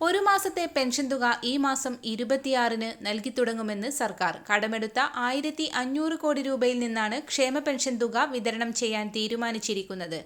ഒരു മാസത്തെ പെൻഷൻ തുക ഈ മാസം ഇരുപത്തിയാറിന് നൽകി തുടങ്ങുമെന്ന് സർക്കാർ. കടമെടുത്ത ആയിരത്തി അഞ്ഞൂറ് കോടി രൂപയിൽ നിന്നാണ് ക്ഷേമ പെൻഷൻ തുക വിതരണം ചെയ്യാൻ തീരുമാനിച്ചിരിക്കുന്നത്.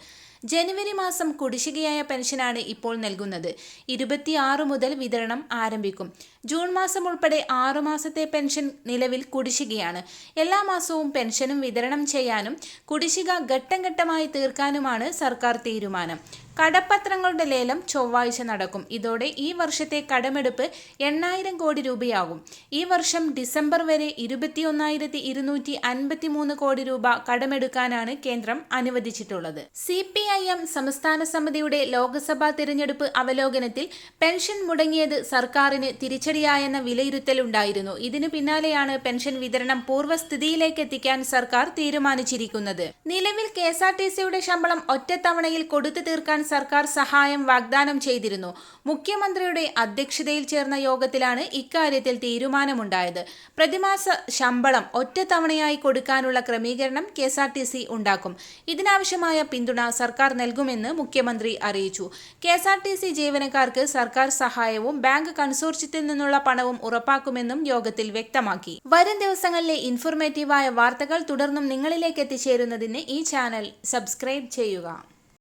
ജനുവരി മാസം കുടിശ്ശികയായ പെൻഷനാണ് ഇപ്പോൾ നൽകുന്നത്. ഇരുപത്തിയാറ് മുതൽ വിതരണം ആരംഭിക്കും. ജൂൺ മാസം ഉൾപ്പെടെ ആറു മാസത്തെ പെൻഷൻ നിലവിൽ കുടിശ്ശികയാണ്. എല്ലാ മാസവും പെൻഷനും വിതരണം ചെയ്യാനും കുടിശ്ശിക ഘട്ടം ഘട്ടമായി തീർക്കാനുമാണ് സർക്കാർ തീരുമാനം. കടപ്പത്രങ്ങളുടെ ലേലം ചൊവ്വാഴ്ച നടക്കും. ഇതോടെ ഈ വർഷത്തെ കടമെടുപ്പ് എണ്ണായിരം കോടി രൂപയാകും. ഈ വർഷം ഡിസംബർ വരെ ഇരുപത്തിയൊന്നായിരത്തി ഇരുന്നൂറ്റി അൻപത്തി മൂന്ന് കോടി രൂപ കടമെടുക്കാനാണ് കേന്ദ്രം അനുവദിച്ചിട്ടുള്ളത്. സി പി ഐ എം സംസ്ഥാന സമിതിയുടെ ലോക്സഭാ തിരഞ്ഞെടുപ്പ് അവലോകനത്തിൽ പെൻഷൻ മുടങ്ങിയത് സർക്കാരിന് തിരിച്ചടിയായെന്ന വിലയിരുത്തലുണ്ടായിരുന്നു ഇതിനു പിന്നാലെയാണ് പെൻഷൻ വിതരണം പൂർവസ്ഥിതിയിലേക്ക് എത്തിക്കാൻ സർക്കാർ തീരുമാനിച്ചിരിക്കുന്നത്. നിലവിൽ കെ എസ് ആർ ടി സിയുടെ ശമ്പളം ഒറ്റത്തവണയിൽ കൊടുത്തു തീർക്കാൻ സർക്കാർ സഹായം വാഗ്ദാനം ചെയ്തിരുന്നു. മുഖ്യമന്ത്രിയുടെ അധ്യക്ഷതയിൽ ചേർന്ന യോഗത്തിലാണ് ഇക്കാര്യത്തിൽ തീരുമാനമുണ്ടായത്. പ്രതിമാസ ശമ്പളം ഒറ്റത്തവണയായി കൊടുക്കാനുള്ള ക്രമീകരണം K S R T C ഉണ്ടാക്കും. ഇതിനാവശ്യമായ പിന്തുണ സർക്കാർ നൽകുമെന്ന് മുഖ്യമന്ത്രി അറിയിച്ചു. K S R T C ജീവനക്കാർക്ക് സർക്കാർ സഹായവും ബാങ്ക് കൺസോർഷ്യത്തിൽ നിന്നുള്ള പണവും ഉറപ്പാക്കുമെന്നും യോഗത്തിൽ വ്യക്തമാക്കി. വരും ദിവസങ്ങളിലെ ഇൻഫോർമേറ്റീവായ വാർത്തകൾ തുടർന്നും നിങ്ങളിലേക്ക് എത്തിച്ചേരുന്നതിന് ഈ ചാനൽ സബ്സ്ക്രൈബ് ചെയ്യുക.